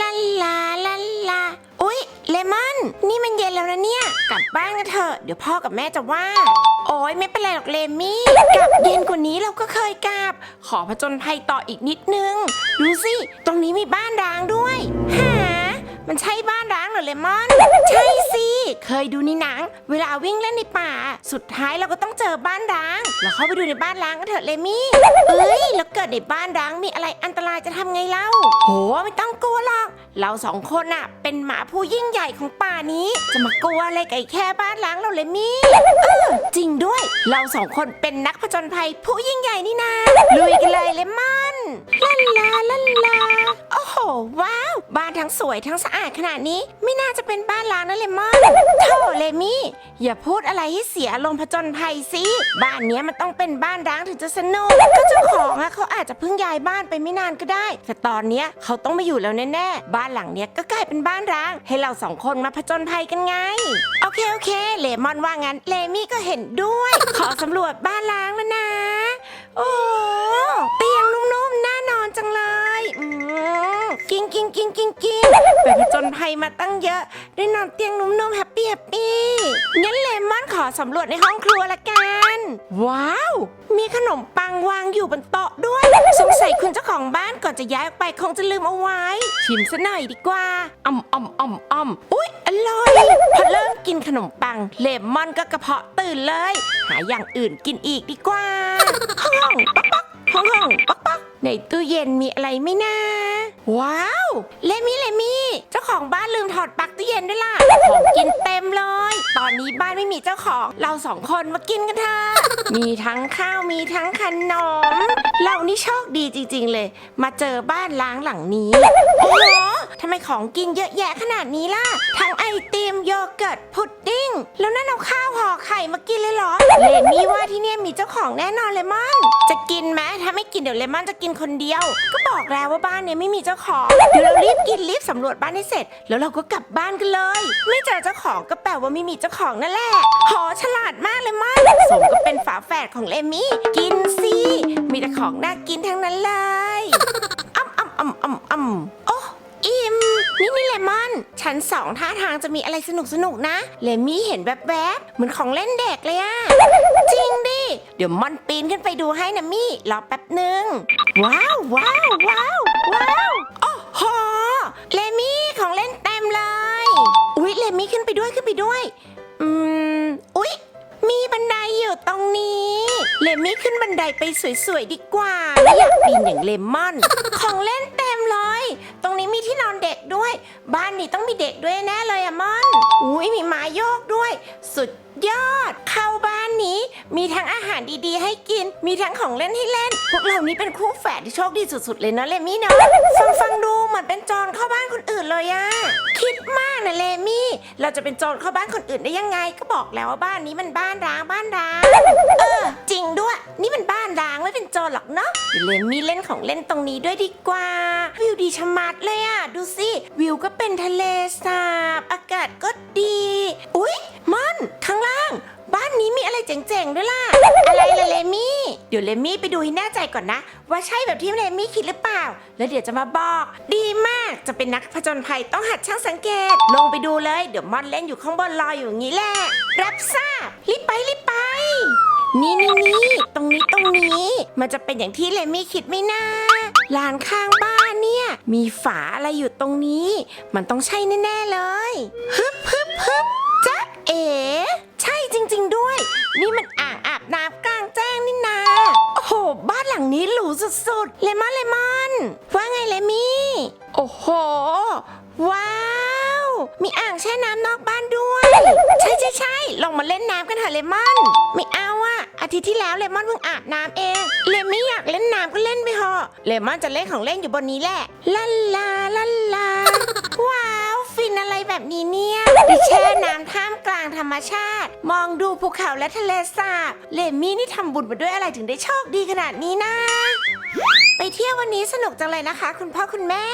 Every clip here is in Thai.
ลาลาลาลาอุ๊ย เลมอน นี่มันเย็นแล้วนะเนี่ย กลับบ้านกันเถอะ เดี๋ยวพ่อกับแม่จะว่า โอ้ยไม่เป็นไรหรอกเลมี่ กลับเย็นกว่านี้เราก็เคยกลับ ขอผจญภัยต่ออีกนิดนึง ดูสิ ตรงนี้มีบ้านร้างด้วย หา มันใช่บ้านร้างเหรอเลมอน ใช่สิ เคยดูในหนัง เวลาวิ่งเล่นในป่า สุดท้ายเราก็ต้องเจอบ้านร้าง เราเข้าไปดูในบ้านร้างกันเถอะเลมี่เอ้ยแล้วเกิดในบ้านร้างมีอะไรอันตรายจะทำไงเล่าโหไม่ต้องกลัวหรอก เราสองคนน่ะเป็นหมาผู้ยิ่งใหญ่ของป่านี้ จะมากลัวอะไรกับไอ้แค่บ้านร้างเราเลมี่เออจริงด้วย เราสองคนเป็นนักผจญภัยผู้ยิ่งใหญ่นี่นาลุยกันเลยเลมอนลาลาลาลา ว้าว บ้านทั้งสวยทั้งสะอาดขนาดนี้ ไม่น่าจะเป็นบ้านร้างนะเลมอนโธ่เลมี่ อย่าพูดอะไรให้เสียอารมณ์ผจญภัยสิบ้านเนี้ยมันต้องเป็นบ้านร้างถึงจะสนุกก็เจ้าของอะเขาอาจจะเพิ่งย้ายบ้านไปไม่นานก็ได้ แต่ตอนเนี้ยเขาต้องมาอยู่แล้วแน่ๆบ้านหลังเนี้ยก็กลายเป็นบ้านร้าง ให้เราสองคนมาผจญภัยกันไงโอเคโอเคเลมอนว่างั้นเลมี่ก็เห็นด้วย ขอสำรวจบ้านร้างแล้วนะ โอ้เตียงนุ่มๆน่านอนจังเลย กิ้งกิ้งกิ้งกิ้งกิ้งไปผจญภัยมาตั้งเยอะ ได้นอนเตียงนุ่มๆแฮปปี้แฮปปี้งั้นเลมอนขอสำรวจในห้องครัวละกัน ว้าว มีขนมปังวางอยู่บนโต๊ะด้วย สงสัยคุณเจ้าของบ้านก่อนจะย้ายออกไปคงจะลืมเอาไว้ ชิมซะหน่อยดีกว่าอ่อมอ่อมอ่อมอ่อมอุ๊ยอร่อยพอเริ่มกินขนมปัง เลมอนก็กระเพาะตื่นเลย หาอย่างอื่นกินอีกดีกว่าห้องป๊อกป๊อกห้องห้องป๊อกป๊อก ในตู้เย็นมีอะไรไหม่นะ ว้าว เลมี่เลมี่ เจ้าของบ้านลืมถอดปลั๊กตู้เย็นด้วยล่ะ ของกินเต็มเลย ตอนนี้บ้านไม่มีเจ้าของ เราสองคนมากินกันเถอะ มีทั้งข้าวมีทั้งขนม เรานี่โชคดีจริงๆเลย มาเจอบ้านล้างหลังนี้ โอ้โหทำไมของกินเยอะแยะขนาดนี้ล่ะ ทั้งไอติม โยเกิร์ตพุดดิ้ง แล้วนั่นเอาข้าวห่อไข่มากินเลยเหรอเลมี่ว่าที่เนี่ยมีเจ้าของแน่นอนเลมั่นจะกินไหมถ้าไม่กินเดี๋ยวเลมอนจะกินคนเดียว ก็บอกแล้วว่าบ้านเนี่ยไม่มีเจ้าของเดี๋ยวเรารีบกินรีบสำรวจบ้านให้เสร็จ แล้วเราก็กลับบ้านกันเลย ไม่เจอเจ้าของก็แปลว่าไม่มีเจ้าของนั่นแหละหอฉลาดมากเลยมั่นสมก็เป็นฝาแฝดของเลมี่ กินสิมีแต่ของน่ากินทั้งนั้นเลยอ้ำอ้ำอ้ำอ้ำอ้ำโอ้อิ่ม นี่นี่เลมอน ชั้นสองท่าทางจะมีอะไรสนุกสนุกนะ เลมี่เห็นแวบๆเหมือนของเล่นเด็กเลยอะจริงดิ เดี๋ยวมอนปีนขึ้นไปดูให้นะมี่ รอแป๊บหนึ่งว้าวว้าวว้าวว้าวโอ้โหเลมี่ของเล่นเต็มเลย อุ๊ยเลมี่ขึ้นไปด้วยขึ้นไปด้วย อืม อุ๊ย มีบันไดอยู่ตรงนี้ เลมี่ขึ้นบันไดไปสวยๆดีกว่าอยากปีนอย่างเลมอน ของเล่น ด็กด้วย บ้านนี้ต้องมีเด็กด้วยแน่เลยอะมอน อุ้ยมีหมาโยกด้วย สุดยอด เข้า มีทั้งอาหารดีๆ ให้กิน มีทั้งของเล่นให้เล่น พวกเรานี้เป็นคู่แฝดที่โชคดีสุดๆ เลยเนาะเลมี่เนาะฟังฟังดูเหมือนเป็นโจรเข้าบ้านคนอื่นเลยอะคิดมากนะเลมี่ เราจะเป็นโจรเข้าบ้านคนอื่นได้ยังไง ก็บอกแล้วว่าบ้านนี้มันบ้านร้างบ้านร้างเออ จริงด้วย นี่มันบ้านร้างไม่เป็นโจรหรอกเนาะเดี๋ยวเลมี่เล่นของเล่นตรงนี้ด้วยดีกว่า วิวดีชะมัดเลยอะดูสิวิวก็เป็นทะเลสาบ อากาศก็ดี อุ๊ยมันข้างล่าง นี้มีอะไรเจ๋งๆด้วยล่ะ อะไรล่ะเลมี่ เดี๋ยวเลมี่ไปดูให้แน่ใจก่อนนะ ว่าใช่แบบที่เลมี่คิดหรือเปล่า แล้วเดี๋ยวจะมาบอก ดีมาก จะเป็นนักผจญภัยต้องหัดช่างสังเกต ลงไปดูเลย เดี๋ยวมอนเล่นอยู่ข้างบนรออยู่อย่างนี้แหละ รับทราบ รีบไปรีบไป นี่นี่นี่ตรงนี้ตรงนี้ มันจะเป็นอย่างที่เลมี่คิดไหม่น่าลานข้างบ้านเนี่ย มีฝาอะไรอยู่ตรงนี้ มันต้องใช่แน่ๆเลย ฮึบฮึบฮึบจ๊ะเอ๋ จริง ๆ ด้วย นี่มันอ่างอาบน้ำกลางแจ้งนี่นาโอ้โห บ้านหลังนี้หรูสุดๆ เลมอนเลมอน ว่าไงเลมี่ โอ้โห ว้าว มีอ่างแช่น้ำนอกบ้านด้วย ใช่ใช่ใช่ลองมาเล่นน้ำกันเถอะเลมอน ไม่เอาอะอาทิตย์ที่แล้วเลมอนเพิ่งอาบน้ำเอง เลไม่อยากเล่นน้ำก็เล่นไปเถอะเลมอนจะเล่นของเล่นอยู่บนนี้แหละลาลาลาลา ว้าว ฟินอะไร แบบนี้เนี่ยได้แช่น้ำท่ามกลางธรรมชาติ มองดูภูเขาและทะเลสาบเลมี่นี่ทำบุญมาด้วยอะไรถึงได้โชคดีขนาดนี้นะ ไปเที่ยววันนี้สนุกจังเลยนะคะ คุณพ่อคุณแม่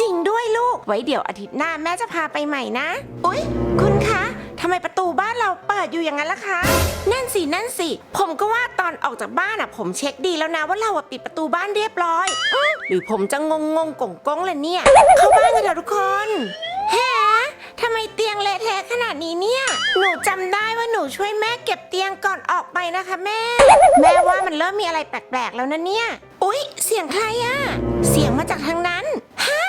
จริงด้วยลูก ไว้เดี๋ยวอาทิตย์หน้าแม่จะพาไปใหม่นะ อุ๊ย คุณคะทำไมประตูบ้านเราเปิดอยู่อย่างนั้นล่ะคะ นั่นสิ นั่นสิ ผมก็ว่าตอนออกจากบ้านอะ ผมเช็คดีแล้วนะว่าเราอะปิดประตูบ้านเรียบร้อยอื้อหรือผมจะงงงงกงกงๆเลยเนี่ย เข้าบ้านกันเถอะทุกคน เตียงเละเทะขนาดนี้เนี่ย หนูจำได้ว่าหนูช่วยแม่เก็บเตียงก่อนออกไปนะคะแม่ แม่ว่ามันเริ่มมีอะไรแปลกๆแล้วนะเนี่ย อุ๊ย เสียงใครอะเสียงมาจากทางนั้น ฮะ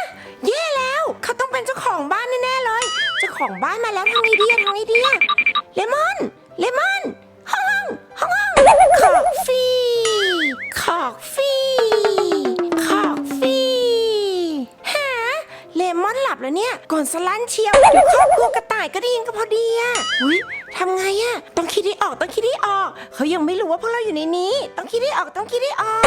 แย่แล้ว เขาต้องเป็นเจ้าของบ้านแน่ๆเลย เจ้าของบ้านมาแล้วทำไงดีอะทำไงดีอะเลมอนเลมอน เชียวเดี๋ยวครอบครัวกระต่ายก็ได้ยินก็พอดีอะอุ้ยทำไงอะต้องคิดให้ออกต้องคิดให้ออก เขายังไม่รู้ว่าพวกเราอยู่ในนี้ ต้องคิดให้ออกต้องคิดให้ออก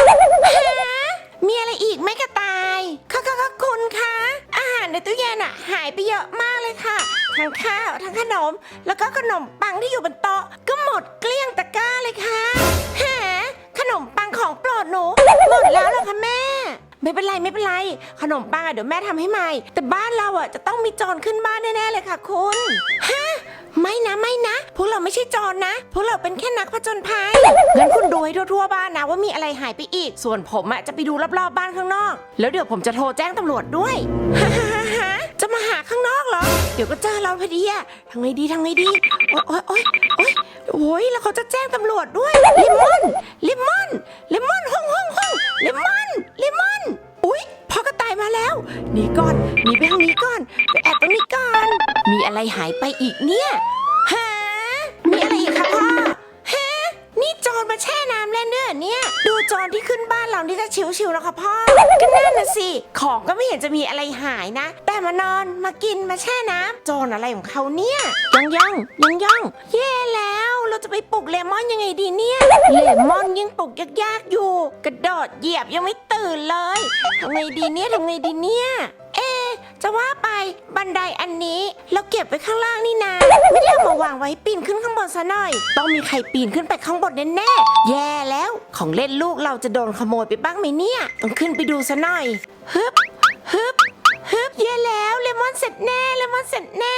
ฮะมีอะไรอีกไหมกระต่ายค่ะค่ะค่ะคุณคะอาหารในตู้เย็นอะ หายไปเยอะมากเลยค่ะทั้งข้าวทั้งขนม แล้วก็ขนมปังที่อยู่บนโต๊ะก็หมดเกลี้ยงตะกร้าเลยค่ะ ไม่เป็นไรไม่เป็นไร ขนมปังอะเดี๋ยวแม่ทำให้ใหม่ แต่บ้านเราอะจะต้องมีโจรขึ้นบ้านแน่ๆเลยค่ะคุณฮะไม่นะไม่นะ พวกเราไม่ใช่โจรนะ พวกเราเป็นแค่นักผจญภัยงั้นคุณดูให้ทั่วๆบ้านนะว่ามีอะไรหายไปอีก ส่วนผมอะจะไปดูรอบๆบ้านข้างนอก แล้วเดี๋ยวผมจะโทรแจ้งตำรวจด้วยฮ่าฮ่าฮ่าฮ่าจะมาหาข้างนอกเหรอ เดี๋ยวก็เจอเราพอดีอะทำไงดีทำไงดีโอ๊ยโอ๊ยโอ๊ยโอ๊ยโอ้ยแล้วเขาจะแจ้งตำรวจด้วยเลมอนเลมอนเลมอนห้องห้องห้องเลมอน มาแล้วหนีก่อนหนีไปทางนี้ก่อนไปแอบตรงนี้ก่อน มีอะไรหายไปอีกเนี่ย นมาแช่น้ำเล่นด้วยเหรอเนี่ย ดูโจรที่ขึ้นบ้านเรานี่จะชิวๆนะคะพ่อ ก็นั่นน่ะสิ ของก็ไม่เห็นจะมีอะไรหายนะ แต่มานอนมากินมาแช่น้ำโจรอะไรของเขาเนี่ยยังยังยังยังแย่แล้วเราจะไปปลุกเลมอนยังไงดีเนี่ย เลมอนยังปลุกยากๆอยู่ กระโดดเหยียบยังไม่ตื่นเลยทำไงดีเนี่ยทำไงดีเนี่ย จะว่าไปบันไดอันนี้เราเก็บไว้ข้างล่างนี่นาไม่ได้เอามาวางไว้ปีนขึ้นข้างบนซะหน่อย ต้องมีใครปีนขึ้นไปข้างบนแน่ๆแย่แล้วของเล่นลูกเราจะโดนขโมยไปบ้างไหมเนี่ยต้องขึ้นไปดูซะหน่อยฮึบฮึบฮึบแย่แล้วเลมอนเสร็จแน่เลมอนเสร็จแน่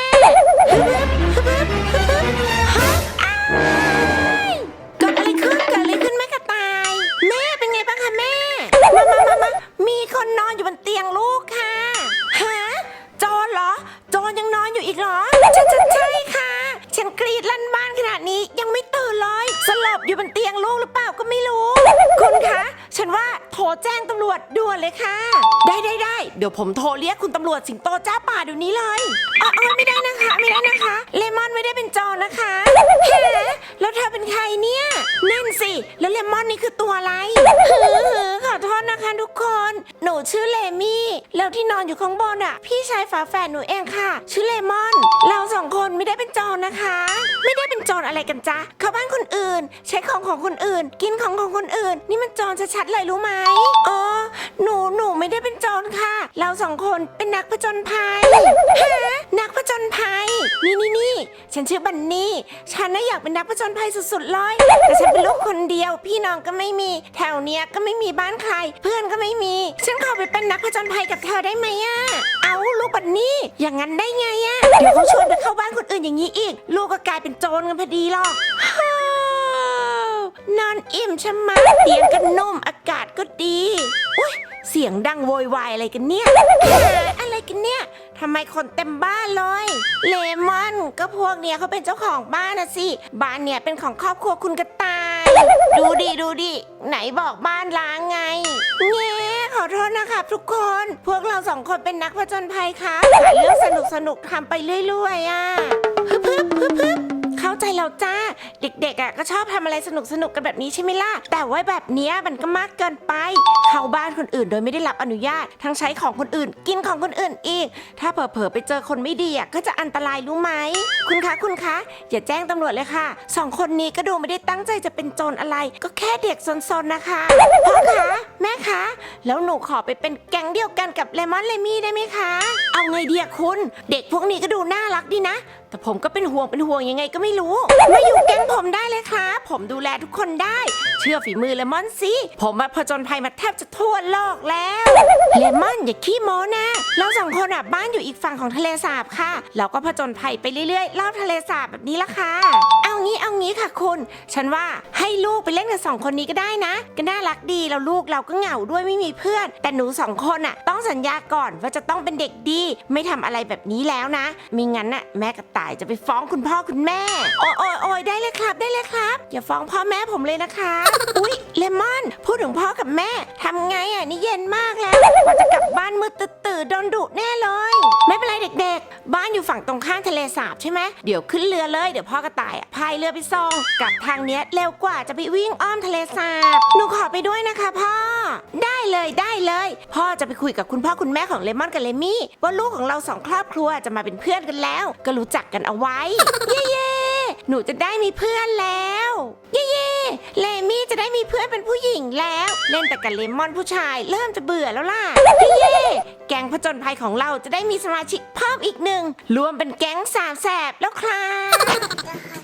ฮึบฮึบฮึบฮึบฮึบฮะอ้า อยู่บนเตียงลูกหรือเปล่าก็ไม่รู้ คุณคะ ฉันว่าโทรแจ้งตำรวจด่วนเลยค่ะ ได้ได้ได้เดี๋ยวผมโทรเรียกคุณตำรวจสิงโตจ้าป่าเดี๋ยวนี้เลยอ๋อไม่ได้นะคะ ไม่ได้นะคะ เลมอนไม่ได้เป็นจอนะคะแหมแล้วเธอเป็นใครเนี่ยนั่นสิ แล้วเลมอนนี่คือตัวอะไรฮือหือ ษนะคะทุกคน หนูชื่อเลมี่ แล้วที่นอนอยู่ข้างบนอะ พี่ชายฝาแฝดหนูเองค่ะ ชื่อเลมอน เราสองคนไม่ได้เป็นโจรนะคะ ไม่ได้เป็นโจรอะไรกันจ๊ะเข้าบ้านคนอื่น ใช้ของของคนอื่น กินของของคนอื่น นี่มันโจรชัดๆเลยรู้ไหมอ๋อหนูหนูไม่ได้เป็นโจรค่ะ เราสองคนเป็นนักผจญภัยฮะนักผจญภัย นี่นี่นี่ฉันชื่อบันนี่ ฉันน่ะอยากเป็นนักผจญภัยสุดๆเลยแต่ฉันเป็นลูกคนเดียว พี่น้องก็ไม่มี แถวเนี้ยก็ไม่มีบ้านใครเพื่อนก็ไม่มี ฉันขอไปเป็นนักผจญภัยกับเธอได้ไหมอะเอาลูกบันนี่อย่างนั้นได้ไงอะเดี๋ยวเขาชวนไปเข้าบ้านคนอื่นอย่างนี้อีก ลูกก็กลายเป็นโจรกันพอดีหรอกฮ่านอนอิ่มชะมัดเตียงก็นุ่มอากาศก็ดีอุ้ยเสียงดังโวยวายอะไรกันเนี่ยอะไรกันเนี่ยทำไมคนเต็มบ้านเลย เลมอนก็พวกเนี้ยเขาเป็นเจ้าของบ้านนะสิ บ้านเนี่ยเป็นของครอบครัวคุณกระต่าย ดูดิ ดูดิ ไหนบอกบ้านล้างไงเงี้ขอโทษนะคะทุกคน พวกเราสองคนเป็นนักผจญภัยค่ะหาเรื่องสนุกสนุกๆทำไปเรื่อยๆอะฮึบฮึบฮึบฮึบ เข้าใจแล้วจ้า เด็กๆอะก็ชอบทำอะไรสนุกสนุกๆกันแบบนี้ใช่ไหมล่ะ แต่ว่าแบบเนี้ยมันก็มากเกินไป เข้าบ้านคนอื่นโดยไม่ได้รับอนุญาต ทั้งใช้ของคนอื่น กินของคนอื่นอีก ถ้าเผลอๆไปเจอคนไม่ดีอะก็จะอันตรายรู้ไหม คุณคะคุณคะอย่าแจ้งตำรวจเลยค่ะสองคนนี้ก็ดูไม่ได้ตั้งใจจะเป็นโจรอะไร ก็แค่เด็กซนๆนะคะพ่อคะแม่คะแล้วหนูขอไปเป็นแก๊งเดียวกันกับเลมอนเลมี่ได้ไหมคะ เอาไงดีอะคุณ เด็กพวกนี้ก็ดูน่ารักดีนะ แต่ผมก็เป็นห่วงเป็นห่วงยังไงก็ไม่รู้มาอยู่แก๊งผมได้เลยครับ ผมดูแลทุกคนได้ เชื่อฝีมือเลมอนสิผมมาผจญภัยมาแทบจะทั่วโลกแล้ว เลมอนอย่าขี้โม้นะ เราสองคนอะบ้านอยู่อีกฝั่งของทะเลสาบค่ะ เราก็ผจญภัยไปเรื่อยๆ รอบทะเลสาบแบบนี้ละค่ะ เอางี้เอางี้ค่ะคุณ ฉันว่าให้ลูกไปเล่นกับสองคนนี้ก็ได้นะ ก็น่ารักดีแล้วลูกเราก็เหงาด้วยไม่มีเพื่อน แต่หนูสองคนอะต้องสัญญาก่อนว่าจะต้องเป็นเด็กดี ไม่ทำอะไรแบบนี้แล้วนะมิงั้นน่ะแม่กระต่ายจะไปฟ้องคุณพ่อคุณแม่ โอ้ยโอยโอยได้เลยครับได้เลยครับ อย่าฟ้องพ่อแม่ผมเลยนะคะ อุ๊ย เลมอน พูดถึงพ่อกับแม่ทำไงอะนี่เย็นมากแล้วกว่าจะกลับบ้านมืดตื่นโดนดุแน่เลย ไม่เป็นไรเด็กๆ บ้านอยู่ฝั่งตรงข้ามทะเลสาบใช่ไหมเดี๋ยวขึ้นเรือเลยเดี๋ยวพ่อกระต่ายอะพายเรือไปส่งกลับทางเนี้ยเร็วกว่าจะไปวิ่งอ้อมทะเลสาบหนูขอไปด้วยนะคะพ่อ ได้เลยได้เลย พ่อจะไปคุยกับคุณพ่อคุณแม่ของเลมอนกับเลมี่ว่าลูกของเราสองครอบครัวจะมาเป็นเพื่อนกันแล้ว ก็รู้จักกันเอาไว้เย้เย้หนูจะได้มีเพื่อนแล้วเย้ เเลมี่จะได้มีเพื่อนเป็นผู้หญิงแล้ว เล่นแต่กับเลมอนผู้ชาย เริ่มจะเบื่อแล้วล่ะเย้เย้แก๊งผจญภัยของเราจะได้มีสมาชิกเพิ่มอีกหนึ่งรวมเป็นแก๊งสามแสบแล้วครับ